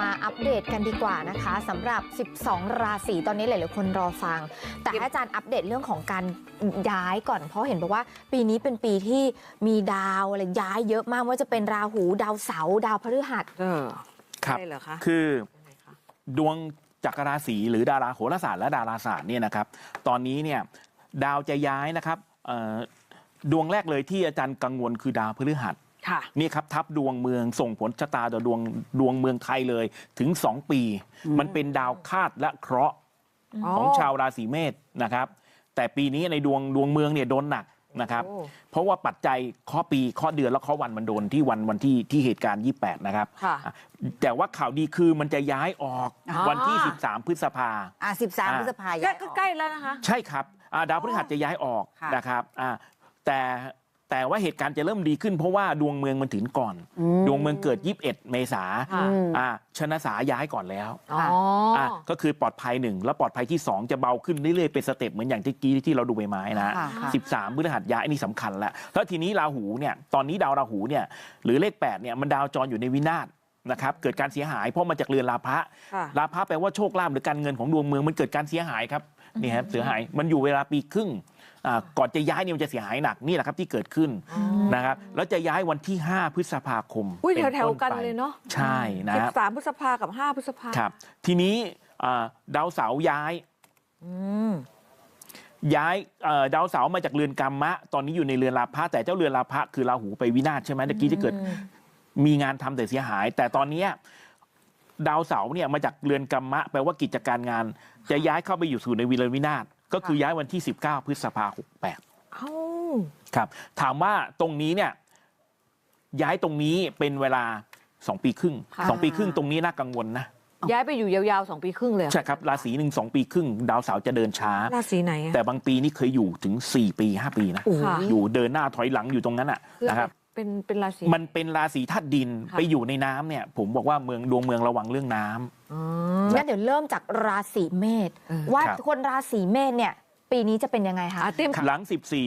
มาอัปเดตกันดีกว่านะคะสำหรับ 12 ราศีตอนนี้หลายๆคนรอฟัง แต่ให้อาจารย์อัปเดตเรื่องของการย้ายก่อนเพราะเห็นบอกว่า ปีนี้เป็นปีที่มีดาวอะไรย้ายเยอะมากว่าจะเป็นราหูดาวเสาร์ดาวพฤหัสเออครับใช่เหรอคะคือยังไงคะดวงจักรราศีหรือดาราโหราศาสตร์และดาราศาสตร์เนี่ยนะครับ ตอนนี้เนี่ยดาวจะย้ายนะครับเอ่อดวงแรกเลยที่อาจารย์กังวลคือดาวพฤหัสค่ะ นี่ครับทับดวงเมืองส่งผลชะตาต่อดวงดวงเมืองไทยเลยถึง 2 ปี มันเป็นดาวคาดและเคราะห์อ๋อของชาวราศีเมษนะครับ แต่ปีนี้ในดวงดวงเมืองเนี่ยโดนหนักนะครับโอ้เพราะว่าปัจจัยข้อปีข้อเดือนและข้อวันมันโดนที่วันวันที่ที่เหตุการณ์ 28 นะครับค่ะอะแต่ว่าข่าวดีคือมันจะย้ายออกอ๋อวันที่ 13 พฤษภาอะสิบสามอ่าพฤษภาใกล้ย้ายอก็อกใกล้แล้วนะคะ ใช่ครับอ่าดาวพฤหัสจะย้ายออกค่ะนะครับอ่าแต่ แต่ว่าเหตุการณ์จะเริ่มดีขึ้นเพราะว่าดวงเมืองมันถึงก่อน ดวงเมืองเกิด 21 เมษาค่ะอ่าชนะสาย้ายก่อนแล้วอ๋ออะก็คือปลอดภัยหนึ่งแล้วปลอดภัยที่ 2 จะเบาขึ้นเรื่อยๆเป็นสเต็ปเหมือนอย่างที่กี้ที่เราดูใบไม้นะค่ะค่ะสิบสามพฤหัสย้ายอันนี้สำคัญแล้วแล้วทีนี้ราหูเนี่ยตอนนี้ดาวราหูเนี่ยหรือเลข8เนี่ยมันดาวจรอยู่ในวินาศนะครับเกิดการเสียหายเพราะมาจากเรือนลาภะค่ะลาภะแปลว่าโชคลาภหรือการเงินของดวงเมืองมันเกิดการเสียหายครับนี่ครับเสียหายมันอยู่เวลาปีครึ่ง อ่าก่อนจะย้ายเนี่ยมันจะเสียหายหนักนี่แหละครับที่เกิดขึ้นนะครับแล้วจะย้ายวันที่ 5 พฤษภาคมอุ้ยป็แถวต้ๆกันไปเลยเนาะใช่นะสิครับบสามพฤษภากับห้าพฤษภาครับ ทีนี้อ่าดาวเสาร์ย้าย อืม ย้ายเอ่อดาวเสาร์มาจากเรือนกรรมะ ตอนนี้อยู่ในเรือนลาภะแต่เจ้าเรือนลาภะคือราหูไปวินาศใช่ไหมตะกี้จะเกิดมีงานทำแต่เสียหาย แต่ตอนเนี้ยดาวเสาร์เนี่ยมาจากเรือนกรรมะแปลว่ากิจการงาน จะย้ายเข้าไปอยู่สู่ในวิเรือนวินาศ ก็คือย้ายวันที่ 19 พฤษภาคม68เอ้าครับถามว่าตรงนี้เนี่ยย้ายตรงนี้เป็นเวลา 2 ปีครึ่งค่ะสองปีครึ่งตรงนี้น่ากังวลนะย้ายไปอยู่ยาวๆสองปีครึ่งเลยเหรอใช่ครับ ราศีหนึ่งสองปีครึ่ง ดาวเสาร์จะเดินช้า ราศีไหนอะแต่บางปีนี่เคยอยู่ถึง 4 ปี 5 ปีนะค่ะอยู่เดินหน้าถอยหลังอยู่ตรงนั้นอะคือนะครับเป็นเป็นราศีมันเป็นราศีธาตุดินค่ะไปอยู่ในน้ำเนี่ย ผมบอกว่าเมืองดวงเมืองระวังเรื่องน้ำอ๋อ งั้นเดี๋ยวเริ่มจากราศีเมษเออว่าครับคนราศีเมษเนี่ย ปีนี้จะเป็นยังไงคะอะเต็มหลัง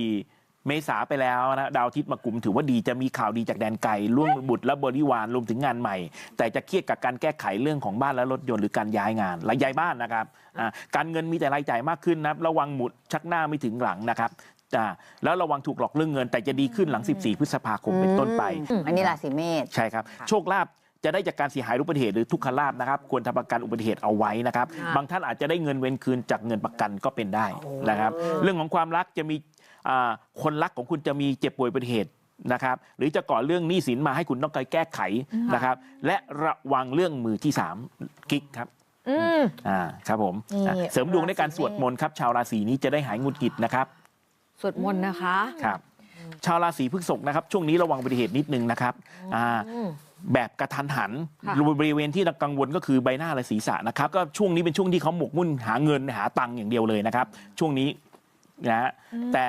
14 เมษาไปแล้วนะดาวอาทิตย์มากลุ่มถือว่าดีจะมีข่าวดีจากแดนไกลร่วมบุตรและบริวารรวมถึงงานใหม่ แต่จะเครียดกับการแก้ไขเรื่องของบ้านและรถยนต์หรือการย้ายงานและย้ายบ้านนะครับอ่าการเงินมีแต่รายจ่ายมากขึ้นนะครับระวังหมุดชักหน้าไม่ถึงหลังนะครับอ่าแล้วระวังถูกหลอกเรื่องเงินแต่จะดีขึ้นหลัง 14 พฤษภาคมเป็นต้นไปอืมอันนี้ราศีเมษใช่ครับค่ะโชคลาภ จะได้จากการเสียหายอุบัติเหตุหรือทุกขลาภนะครับควรทำประกันอุบัติเหตุเอาไว้นะครับค่ะบางท่านอาจจะได้เงินเว้นคืนจากเงินประกันก็เป็นได้นะครับ เรื่องของความรักจะมีอ่าคนรักของคุณจะมีเจ็บป่วยอุบัติเหตุนะครับหรือจะก่อเรื่องหนี้สินมาให้คุณต้องการแก้ไขนะครับ และระวังเรื่องมือที่สามกิ๊กครับอืมอ่าครับผมนี่อะเสริมดวงด้วยการสวดมนต์ครับ ชาวราศีนี้จะได้หายหงุดหงิดนะครับ สวดมนต์นะคะครับ ชาวราศีพฤษภนะครับ ช่วงนี้ระวังอุบัติเหตุนิดนึงนะครับอ่าอืม แบบกระทันหันค่ะบริเวณที่กังวลก็คือใบหน้าและศีรษะนะครับ ก็ช่วงนี้เป็นช่วงที่เขาหมกมุ่นหาเงินหาตังค์อย่างเดียวเลยนะครับ ช่วงนี้นะฮะแต่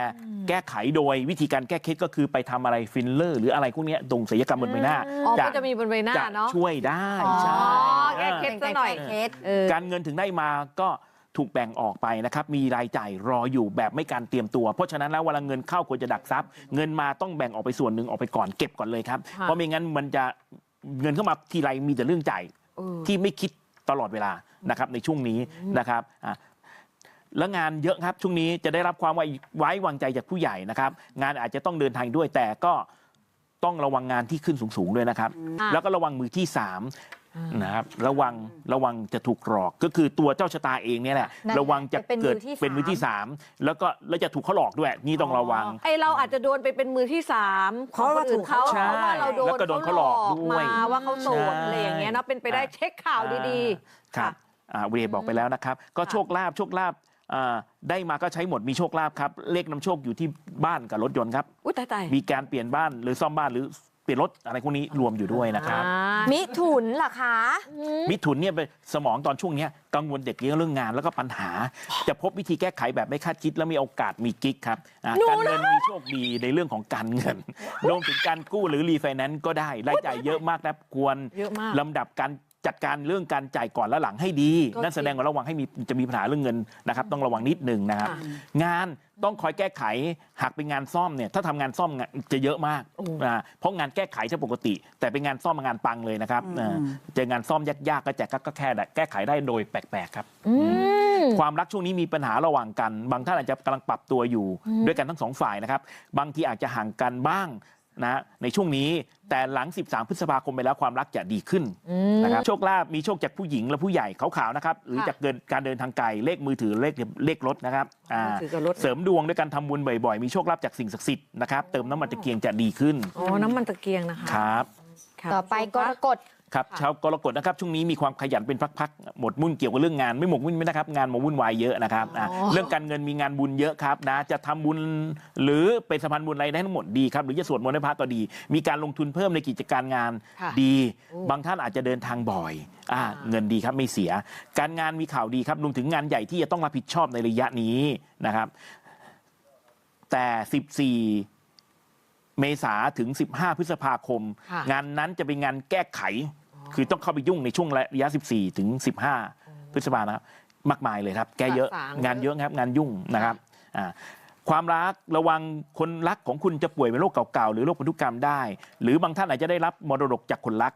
แก้ไขโดยวิธีการแก้เคล็ดก็คือไปทำอะไรฟิลเลอร์ หรืออะไรพวกเนี้ยตรงศัลยกรรมบนใบหน้าอ๋อมันจะมีบนใบหน้าจะเนาะช่วยได้อ๋อใช่แก้เคล็ดซะหน่อยเคสเออการเงินถึงได้มาก็ ถูกแบ่งออกไปนะครับมีรายจ่ายรออยู่แบบไม่การเตรียมตัว เพราะฉะนั้นแล้วเวลาเงินเข้าควรจะดักทรัพย์ เงินมาต้องแบ่งออกไปส่วนหนึ่งออกไปก่อนเก็บก่อนเลยครับค่ะเพราะไม่งั้นมันจะเงินเข้ามาทีไรมีแต่เรื่องจ่ายเออที่ไม่คิดตลอดเวลานะครับในช่วงนี้นะครับอะแล้วงานเยอะครับช่วงนี้จะได้รับความไว้ไว้วางใจจากผู้ใหญ่นะครับ งานอาจจะต้องเดินทางด้วยแต่ก็ต้องระวังงานที่ขึ้นสูงๆด้วยนะครับอะแล้วก็ระวังมือที่สาม นะครับระวังระวังจะถูกหลอกก็คือตัวเจ้าชะตาเองเนี่ยแหละนั่นแหละระวังจะจะเป็นเกิดมือที่เป็นมือที่สามแล้วก็แล้วจะถูกเขาหลอกด้วยนี่ต้องระวัง ไอเราอาจจะโดนไปเป็นมือที่สามเพราะว่าถูกเขาเพราะว่าเราโดนแล้วก็โดนเขาหลอกด้วย มาว่าเขาโสดอะไรอย่างเงี้ยเนาะเป็นไปได้อ่าเช็คข่าวดีๆ ครับอ่าเวรบอกไปแล้วนะครับ ก็ค่ะโชคลาภโชคลาภอ่าได้มาก็ใช้หมดมีโชคลาภครับ เลขนำโชคอยู่ที่บ้านกับรถยนต์ครับๆอุ้ยตายตายมีการเปลี่ยนบ้านหรือซ่อมบ้านหรือ เปลี่ยนรถอะไรพวกนี้รวมอยู่ด้วยนะครับอ่ามิถุนล่ะคะ มิถุนเนี่ยเป็นสมองตอนช่วงเนี้ยกังวลเด็กเรื่องเรื่องงานแล้วก็ปัญหา จะพบวิธีแก้ไขแบบไม่คาดคิด และมีโอกาสมีกิ๊กครับอะการเงินมีโชคดีในเรื่องของการเงินรวมถึงการกู้หรือรีไฟแนนซ์ก็ได้รายจ่ายเยอะมากนะควรเยอะมาก ลำดับการ จัดการเรื่องการจ่ายก่อนและหลังให้ดีก็นั่นแสดงว่าระวังให้มีจะมีปัญหาเรื่องเงินนะครับ ต้องระวังนิดหนึ่งนะครับค่ะงานต้องคอยแก้ไขหากเป็นงานซ่อมเนี่ยถ้าทำงานซ่อมงานจะเยอะมากโอ้อ่าเพราะงานแก้ไขจะปกติ แต่เป็นงานซ่อมงานปังเลยนะครับอืมอ่าเจองานซ่อมยากๆก็จะก็แค่แก้ไขได้โดยแปลกๆครับอืมความรักช่วงนี้มีปัญหาระหว่างกัน บางท่านอาจจะกำลังปรับตัวอยู่อืมด้วยกันทั้งสองฝ่ายนะครับ บางทีอาจจะห่างกันบ้าง นะในช่วงนี้แต่หลัง 13 พฤษภาคมไปแล้วความรักจะดีขึ้นอืมนะครับโชคลาภมีโชคจากผู้หญิงและผู้ใหญ่ขาวๆนะครับหรือค่ะจากเดินการเดินทางไกลเลขมือถือเลขเลขรถนะครับอ่าถือกับรถเสริมดวงด้วยการทำบุญบ่อยๆ มีโชคลาภจากสิ่งศักดิ์สิทธิ์นะครับเติมน้ำมันตะเกียงจะดีขึ้นอ๋อน้ำมันตะเกียงนะคะครับค่ะต่อไปกรกฎ ครับค่ะชาวกรกฎนะครับช่วงนี้มีความขยันเป็นพักๆหมดมุ่นเกี่ยวกับเรื่องงานไม่หมกมุ่นไม่นะครับงานมาวุ่นวายเยอะนะครับอะเรื่องการเงินมีงานบุญเยอะครับนะจะทำบุญหรือเป็นสะพานบุญอะไรได้ทั้งหมดดีครับหรือจะสวดมนต์ให้พระก็ดี มีการลงทุนเพิ่มในกิจการงานค่ะดีโอ้บางท่านอาจจะเดินทางบ่อยอ่าอ่าเงินดีครับไม่เสีย การงานมีข่าวดีครับรวมถึงงานใหญ่ที่จะต้องรับผิดชอบในระยะนี้นะครับ แต่ 14 เมษาถึง 15 พฤษภาคมค่ะงานนั้นจะเป็นงานแก้ไข คือต้องเข้าไปยุ่งในช่วงระยะ 14 ถึง 15 พฤษภานะครับ มากมายเลยครับ แก้เยอะสะสางงานเยอะครับ งานยุ่งนะครับอ่าความรักระวังคนรักของคุณจะป่วยเป็นโรคเก่าๆ หรือโรคพันธุกรรมได้ หรือบางท่านอาจจะได้รับมรดกจากคนรัก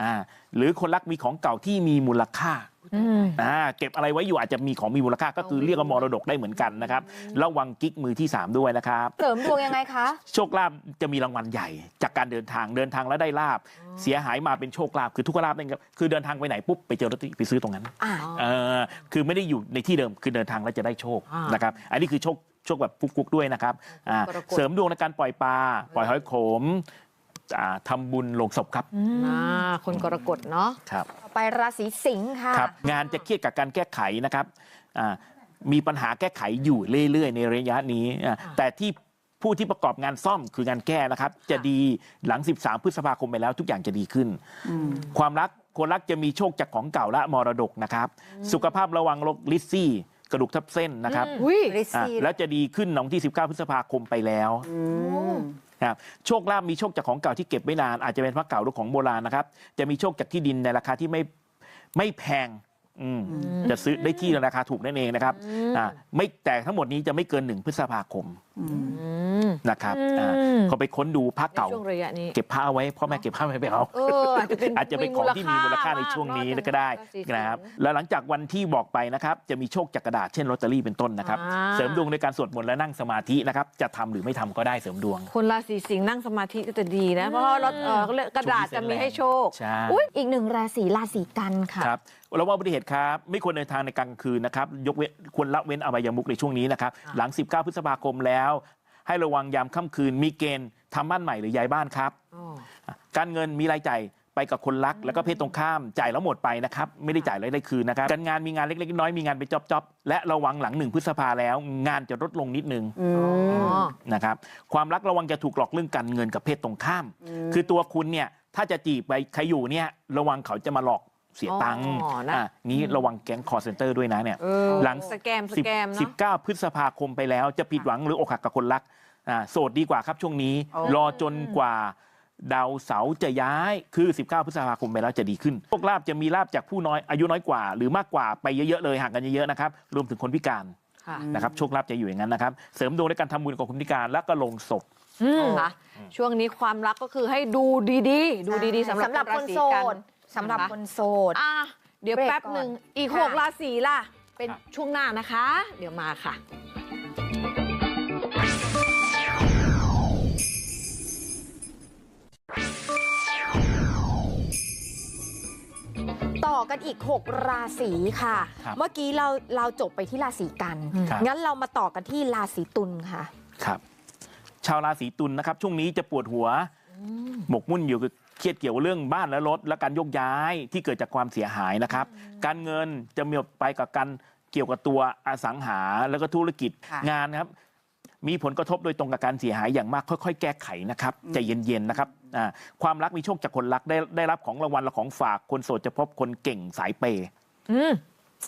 อ่าหรือคนรักมีของเก่าที่มีมูลค่าอืมอ่า เก็บอะไรไว้อยู่อาจจะมีของมีมูลค่าก็คือเรียกว่ามรดกได้เหมือนกันนะครับระวังกิ๊กมือที่ 3 ด้วยนะครับเสริมดวงยังไงคะโชคลาภจะมีรางวัลใหญ่ จากการเดินทางเดินทางแล้วได้ลาบเสียหายมาเป็นโชคลาภคือทุกขลาภนั่นครับคือเดินทางไปไหนปุ๊บไปเจอรถไปซื้อตรงนั้นอ่าเออคือไม่ได้อยู่ในที่เดิมคือเดินทางแล้วจะได้โชคอ่านนะครับอันนี้คือโชคโชคแบบฟุกๆด้วยนะครับอ่ากรกฎเสริมดวงในการปล่อยปลาปล่อยหอยโขมอ่า ทำบุญลงศพครับอ่าคนกรกฎเนาะครับ ต่อไปราศีสิงค์ค่ะ ครับงานจะเครียดกับการแก้ไขนะครับอ่ามีปัญหาแก้ไขอยู่เรื่อย ๆ ในระยะนี้อ่าแต่ที่ผู้ที่ประกอบงานซ่อมคืองานแก้นะครับ จะดีหลัง 13 พฤษภาคมไปแล้วทุกอย่างจะดีขึ้นอืมความรักคนรักจะมีโชคจากของเก่าและมรดกนะครับ สุขภาพระวังโรคลิซซี่ กระดูกทับเส้นนะครับอุ้ยริซอะซี่แล้วจะดีขึ้นในวันที่ 19 พฤษภาคมไปแล้วอืมนะครับโชคลาภมีโชคจากของเก่าที่เก็บไว้นานอาจจะเป็นพระเก่าหรือของโบราณนะครับ จะมีโชคจากที่ดินในราคาที่ไม่ไม่แพง อืมจะซื้อได้ที่ในราคาถูกนั่นเองนะครับอ่าไม่แต่ทั้งหมดนี้จะไม่เกิน1พฤษภาคมอืมอืมนะครับอืมอ่าก็ไปค้นดูพระในเก่า ช่วงระยะนี้ เก็บผ้าเอาไว้พ่อแม่เก็บผ้าไว้ไปเอา เอออาจจะเป็นอาจจะเป็นของที่มีมูลค่าในช่วงนี้ก็ได้ราศีสิงห์นะครับ แล้วหลังจากวันที่บอกไปนะครับ จะมีโชคจากกระดาษเช่นลอตเตอรี่เป็นต้นนะครับ อ่า เสริมดวงในการสวดมนต์และนั่งสมาธินะครับ จะทำหรือไม่ทำก็ได้เสริมดวง คนราศีสิงห์นั่งสมาธิก็จะดีนะ เพราะว่ารถเอ่อเขาเรียกกระดาษจะมีให้โชค ใช่ อุ๊ย อีกหนึ่งราศีราศีกันค่ะ ครับระวังอุบัติเหตุครับ ไม่ควรเดินทางในกลางคืนนะครับ ยกเว้นควรละเว้นอบายมุกในช่วงนี้นะครับอ่าหลัง 19 พฤษภาคมแล้ว ให้ระวังยามค่ำคืน มีเกณฑ์ทำบ้านใหม่หรือย้ายบ้านครับ อ๋อการเงินมีรายจ่ายไปกับคนรัก แล้วก็เพศตรงข้ามจ่ายแล้วหมดไปนะครับ ไม่ได้จ่ายแล้วได้คืนนะครับ การงานมีงานเล็กๆน้อยๆมีงานเป็นจ็อบๆและระวังหลังหนึ่งพฤษภาแล้ว งานจะลดลงนิดนึง อือ๋มอนะครับความรักระวังจะถูกหลอกเรื่องการเงินกับเพศตรงข้ามมคือตัวคุณเนี่ยถ้าจะจีบไปใครอยู่เนี่ยระวังเขาจะมาหลอก เสียตังค์อ๋อนะ อะนี้ระวังแก๊งคอร์เซนเตอร์ด้วยนะเนี่ย เออหลัง สแกมสแกมสิบเนาะ เก้าพฤษภาคมไปแล้ว จะผิดหวังหรืออกหักกับคนรักอ่าโสดดีกว่าครับช่วงนี้ โอ้ รอจนกว่า ดาวเสาร์จะย้ายคือ 19 พฤษภาคมไปแล้วจะดีขึ้นโชคลาภจะมีลาบจากผู้น้อยอายุน้อยกว่า หรือมากกว่าไปเยอะๆเลยห่างกันเยอะๆนะครับรวมถึงคนพิการค่ะ นะครับโชคลาภจะอยู่อย่างนั้นนะครับ เสริมดวงในการทำบุญกับคนพิการแล้วก็ลงศพนะช่วงนี้ความรักก็คือให้ดูดีๆ ดูดีๆสำหรับสำหรับราคนศีโสกันด สำหรับนะคะคนโสด อะเดี๋ยวเบรกแป๊บหนึ่งก่อนอีกค่ะหกราศีล่ะ เป็นครับช่วงหน้านะคะ เดี๋ยวมาค่ะ ต่อกันอีก 6 ราศีค่ะ ครับเมื่อกี้เราเราจบไปที่ราศีกัน ครับ งั้นเรามาต่อกันที่ราศีตุลค่ะ ครับ ชาวราศีตุลนะครับ ช่วงนี้จะปวดหัว หมกมุ่นอยู่กับเครียดเกี่ยวกับเรื่องบ้านและรถ และการโยกย้ายที่เกิดจากความเสียหายนะครับ การเงินจะมีไปกับการเกี่ยวกับตัวอสังหาแล้วก็ธุรกิจค่ะ งานนะครับ มีผลกระทบโดยตรงกับการเสียหายอย่างมากค่อย ๆ แก้ไขนะครับใจเย็นๆนะครับอ่าความรักมีโชคจากคนรักได้ได้รับของรางวัลและของฝากคนโสดจะพบคนเก่งสายเปย์อืม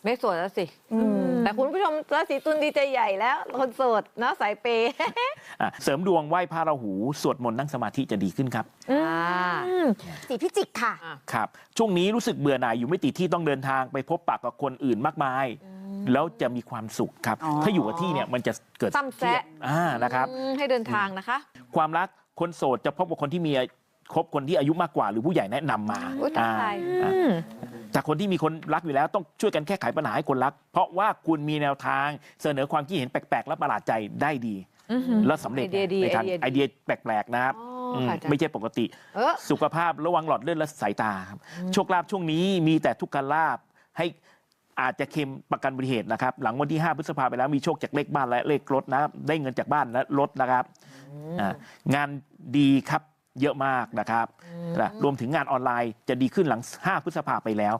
ไม่โสดแล้วสิอืมแต่คุณผู้ชมราศีตุลดีใจใหญ่แล้ว คนโสดเนาะสายเปย์อะเสริมดวงไหว้พระราหู สวดมนต์นั่งสมาธิจะดีขึ้นครับ อ่าอืมสีพิจิกค่ะ ครับ ช่วงนี้รู้สึกเบื่อหน่ายอยู่ไม่ติดที่ต้องเดินทางไปพบปะกับคนอื่นมากมาย แล้วจะมีความสุขครับ อ๋อ ถ้าอยู่กับที่เนี่ยมันจะเกิดซ้ำแซะอ่านะครับ อืมให้เดินทางนะคะ ความรักคนโสดจะพบกับคนที่มี คบคนที่อายุมากกว่าหรือผู้ใหญ่แนะนำมาอุ๊ยทักทาย อ่า อืม จากคนที่มีคนรักอยู่แล้วต้องช่วยกันแก้ไขปัญหาให้คนรัก เพราะว่าคุณมีแนวทางเสนอความคิดเห็นแปลก ๆ และประหลาดใจได้ดี อือหือ แล้วสำเร็จไอเดียดีในทางไอไอเดีเดียยดีแปลก ๆ นะครับอ๋อมค่ะอาจารย์ไม่ใช่ปกติ เออ สุขภาพระวังหลอดเลือดและสายตาครับโชคลาภช่วงนี้มีแต่ทุกขลาภให้อาจจะเค็มประกันอุบัติเหตุนะครับ หลังวันที่ 5 พฤษภาไปแล้วมีโชคจากเลขบ้านและเลขรถนะครับได้เงินจากบ้านและรถนะครับอ่างานดีครับ เยอะมากนะครับนะรวมถึงงานออนไลน์จะดีขึ้นหลัง 5 พฤษภาไปแล้ว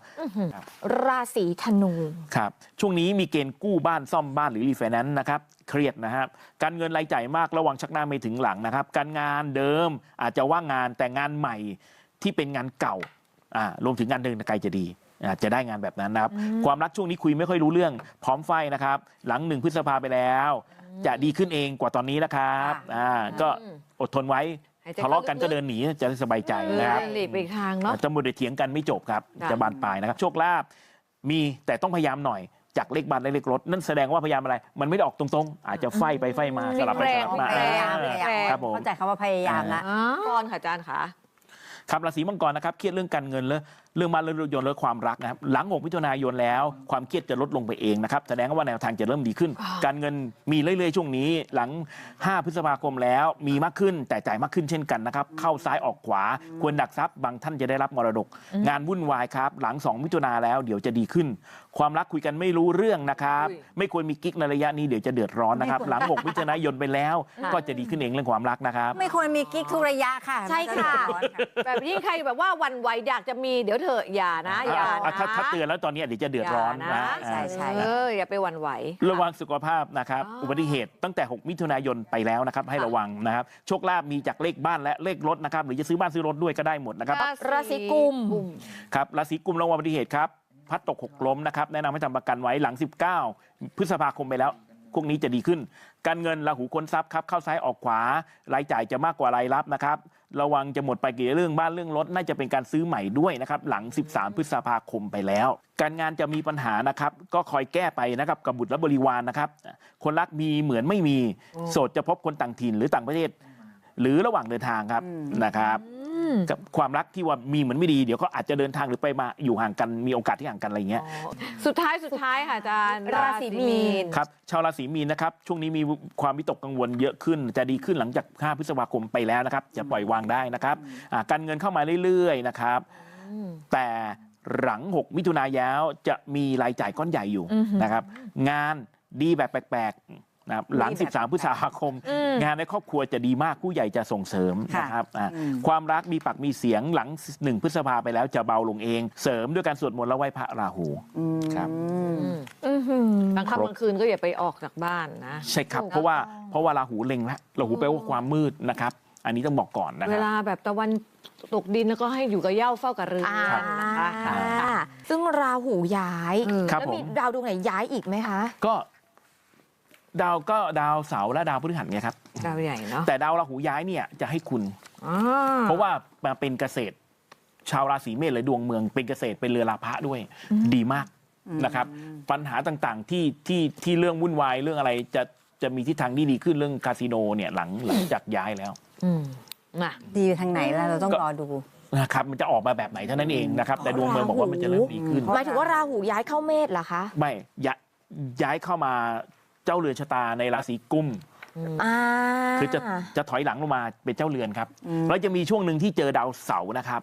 ราศีธนูครับช่วงนี้มีเกณฑ์กู้บ้านซ่อมบ้านหรือรีไฟแนนซ์นะครับเครียดนะครับการเงินรายจ่ายมากระวังชักหน้าไม่ถึงหลังนะครับ การงานเดิมอาจจะว่างงานแต่งานใหม่ที่เป็นงานเก่าอ่ารวมถึงงานเดินไกลจะดีอ่าจะได้งานแบบนั้นนะครับ ความรักช่วงนี้คุยไม่ค่อยรู้เรื่อง พร้อมไฟนะครับ หลังหนึ่งพฤษภาไปแล้ว จะดีขึ้นเองกว่าตอนนี้นะครับอ่าก็อดทนไว้ หายใจทะเลาะกันเข้าลึกๆก็เดินหนีจะได้สบายใจเออนะครับ หลีกไปอีกทางเนาะ จะหมดเถียงกันไม่จบครับ ค่ะ จะบานปลายนะครับ โชคลาภมีแต่ต้องพยายามหน่อยจากเลขบ้านและเลขรถ นั่นแสดงว่าพยายามอะไร มันไม่ได้ออกตรงๆ อาจจะไฟไปไฟมาสลับไปสลับมา พยายามอ่พยายามครับผม เข้าใจคำว่าพยายามละอ๋อก่อนค่ะอาจารย์ค่ะ ครับราศีมังกรนะครับเครียดเรื่องการเงินและเรื่องบ้านเรื่องรถยนต์และความรักนะครับหลัง6มิถุนายนแล้ว ความเครียดจะลดลงไปเองนะครับแสดงว่าแนวทางจะเริ่มดีขึ้น การเงินมีเรื่อยๆ ช่วงนี้ หลัง 5 พฤษภาคมแล้วมีมากขึ้นแต่จ่ายมากขึ้นเช่นกันนะครับเข้าซ้ายออกขวาควรดักทรัพย์บางท่านจะได้รับมรดก งานวุ่นวายครับหลัง 2 มิถุนาแล้วเดี๋ยวจะดีขึ้นความรักคุยกันไม่รู้เรื่องนะครับอุ้ยไม่ควรมีกิ๊กในระยะนี้เดี๋ยวจะเดือดร้อนนะครับ หลัง6มิถุนายนไปแล้ว ก็จะดีขึ้นเองเรื่องความรักนะครับ ไม่ควรมีกิ๊กทุกระยะค่ะใช่ค่ะมันจเดือดร้อนค่ะแบบนี้ใครแบบว่าหวันไหวอยากจะมีเดี๋ยวเถอะอย่านะอย่าอะนะถ้าถ้าเตือนแล้วตอนนี้เดี๋ยวจะเดือดร้อนอย่านะนะใช่ใช่เอออย่าไปหวันไหว ระวังสุขภาพนะครับอ๋ออุอุบัติเหตุตั้งแต่ 6 มิถุนายนไปแล้วนะครับ ให้ค่ะระวังนะครับโชคลาภมีจากเลขบ้านและเลขรถนะครับหรือจะซื้อบ้านซื้อรถด้วยก็ได้หมดนะครับราศีกุมครับราศีกุมระวังอุบัติเหตุครับ พัดตกหกล้มนะครับแนะนำให้ทำประกันไว้หลัง 19 พฤษภาคมไปแล้ว พวกนี้จะดีขึ้น การเงินราหูค้นทรัพย์ครับเข้าซ้ายออกขวารายจ่ายจะมากกว่ารายรับนะครับ ระวังจะหมดไปกี่เรื่องบ้านเรื่องรถน่าจะเป็นการซื้อใหม่ด้วยนะครับหลัง 13 พฤษภาคมไปแล้ว การงานจะมีปัญหานะครับก็คอยแก้ไปนะครับกับบุตรและบริวารนะครับ คนรักมีเหมือนไม่มีโสดจะพบคนต่างถิ่นหรือต่างประเทศ หรือระหว่างเดินทางครับอืมนะครับ อืม กับความรักที่ว่ามีเหมือนไม่ดีเดี๋ยวก็อาจจะเดินทางหรือไปมาอยู่ห่างกันมีโอกาสที่ห่างกันอะไรอย่างเงี้ยสุดท้ายสุดท้ายค่ะอาจารย์ราศีมีนครับชาวราศีมีนนะครับช่วงนี้มีความวิตกกังวลเยอะขึ้น จะดีขึ้นหลังจาก 5 พฤษภาคมไปแล้วนะครับ จะปล่อยวางได้นะครับอ่าการเงินเข้ามาเรื่อยๆนะครับแต่หลัง 6 มิถุนายนจะมีรายจ่ายก้อนใหญ่อยู่อือหือนะครับ งานดีแบบแปลกๆ นะครับหลังดีแบบ13 พฤษภาคมอืมงานในครอบครัวจะดีมากผู้ใหญ่จะส่งเสริมค่ะนะครับอ่าอืมความรักมีปากมีเสียงหลัง1พฤษภาไปแล้วจะเบาลงเอง เสริมด้วยการสวดมนต์และไหว้พระราหูอืมครับอื้อหือกลางค่ำกลางคืนก็อย่าไปออกจากบ้านนะ ใช่ครับ เพราะว่าเพราะว่าราหูเล็งแล้วราหูแปลว่าความมืดนะครับอันนี้ต้องบอกก่อนนะคเวรับลาแบบตะวันตกดินแล้วก็ให้อยู่กับเหย้าเฝ้ากับเรือนอ่านะคะครับซึ่งราหูย้ายเออครับแล้วมีผมดาวดวงไหนย้ายอีกไหมคะ ก็ ดาวก็ดาวเสาร์และดาวพฤหัสไงครับ ดาวใหญ่เนาะแต่ดาวราหูย้ายเนี่ยจะให้คุณ อ่าเพราะว่ามาเป็นเกษตร ชาวราศีเมษเลยดวงเมืองเป็นเกษตรเป็นเรือลาพะด้วย ดีมากนะครับ ปัญหาต่างๆที่ที่ที่เรื่องวุ่นวายเรื่องอะไรจะจะมีทิศทางที่ดีขึ้นเรื่องคาสิโนเนี่ยหลังหลังจากย้ายแล้ว อืมน่ะดีไปทางไหนล่ะเราต้องรอดู นะครับมันจะออกมาแบบไหนเท่านั้นเองนะครับ แต่ดวงเมืองบอกว่ามันจะเริ่มดีขึ้น หมายถึงว่าราหูย้ายเข้าเมษเหรอคะ ไม่ย้ายย้ายเข้ามาเจ้าเรือนชะตาในราศีกุมอ่าคือจะจะถอยหลังลงมาเป็นเจ้าเรือนครับ แล้วจะมีช่วงหนึ่งที่เจอดาวเสาร์นะครับ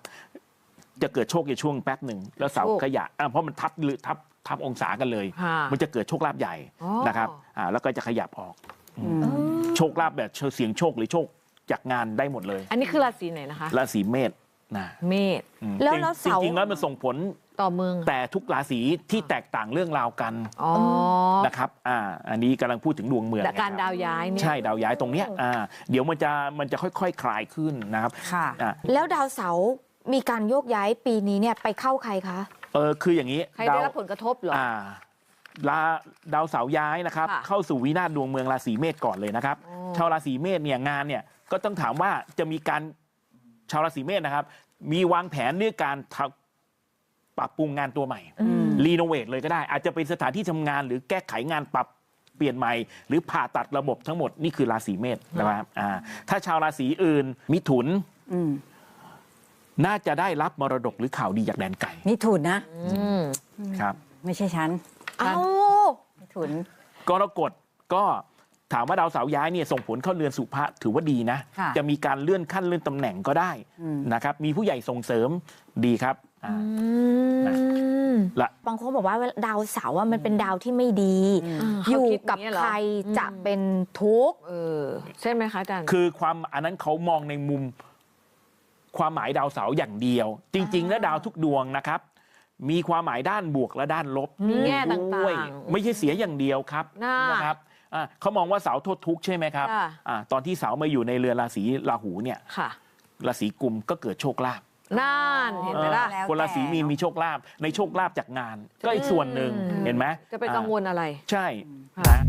จะเกิดโชคในช่วงแป๊บหนึ่งแล้วเสาร์โชคขยะอะเพราะมันทับหรือทับทับองศากันเลยค่ะมันจะเกิดโชคลาภใหญ่อ๋อนะครับอ่าแล้วก็จะขยับออกอืมโชคลาภแบบเสียงโชคหรือโชคจากงานได้หมดเลย อันนี้คือราศีไหนนะคะราศีเมษนะเมษอืมแล้วจริงแล้วเสาร์จริงๆแล้วมันส่งผล ต่อเมือง แต่ทุกราศีที่แตกต่างเรื่องราวกันอ๋อนะครับอ่าอันนี้กำลังพูดถึงดวงเมืองแต่การนะครับดาวย้ายเนี่ย ใช่ดาวย้ายตรงเนี้ยอ่าเดี๋ยวมันจะมันจะค่อยๆคลายขึ้นนะครับค่ะ อ่าแล้วดาวเสาร์มีการโยกย้ายปีนี้เนี่ยไปเข้าใครคะ เอเออคืออย่างนี้ใครได้รับผลกระทบเหรอ อ่าลาดาวเสาร์ย้ายนะครับ ค่ะเข้าสู่วินาศดวงเมืองราศีเมษก่อนเลยนะครับโอ้ชาวราศีเมษเนี่ยงานเนี่ยก็ต้องถามว่าจะมีการชาวราศีเมษนะครับ มีวางแผนเรื่องการทำ ปรับปรุงงานตัวใหม่อืมรีโนเวทเลยก็ได้ อาจจะเป็นสถานที่ทำงาน หรือแก้ไขงานปรับเปลี่ยนใหม่ หรือผ่าตัดระบบทั้งหมดนี่คือราศีเมษนะครับอ่าถ้าชาวราศีอื่นมิถุนอืมน่าจะได้รับมรดกหรือข่าวดีจากแดนไก่มิถุนนะอืมครับ ไม่ใช่ฉันเอ้ามิถุนกรกฎก็ถามว่าดาวเสาร์ย้ายเนี่ยส่งผลเข้าเรือนสุภะถือว่าดีนะค่ะจะมีการเลื่อนขั้นเลื่อนตำแหน่งก็ได้อืมนะครับ มีผู้ใหญ่ส่งเสริมดีครับอ่าอืมละ บางคนบอกว่าดาวเสาร์ว่ามันเป็นดาวที่ไม่ดีเขาอยู่คิดกับางนี้เหรอใครจะเป็นทุกข์เออใช่ไหมคะอาจารย์ คือความอันนั้นเขามองในมุมความหมายดาวเสาร์อย่างเดียว จริง ๆ แล้วดาวทุกดวงนะครับ มีความหมายด้านบวกและด้านลบมีแง่ต่างๆด้วยไม่ใช่เสียอย่างเดียวครับน่านนะครับอ่าเขามองว่าเสาร์โทษทุกข์ใช่ไหมครับค่ะอ่าตอนที่เสาร์มาอยู่ในเรือนราศีราหูเนี่ยค่ะราศีกุมก็เกิดโชคลาภ น่านเห็นไหมล่ะ แล้วคนราศีมีนแต่มีโชคลาภในโชคลาภจากงาน ก็อีกส่วนหนึ่งอืม เห็นไหมจะไปกังวลอะไร ใช่ค่ะ นะ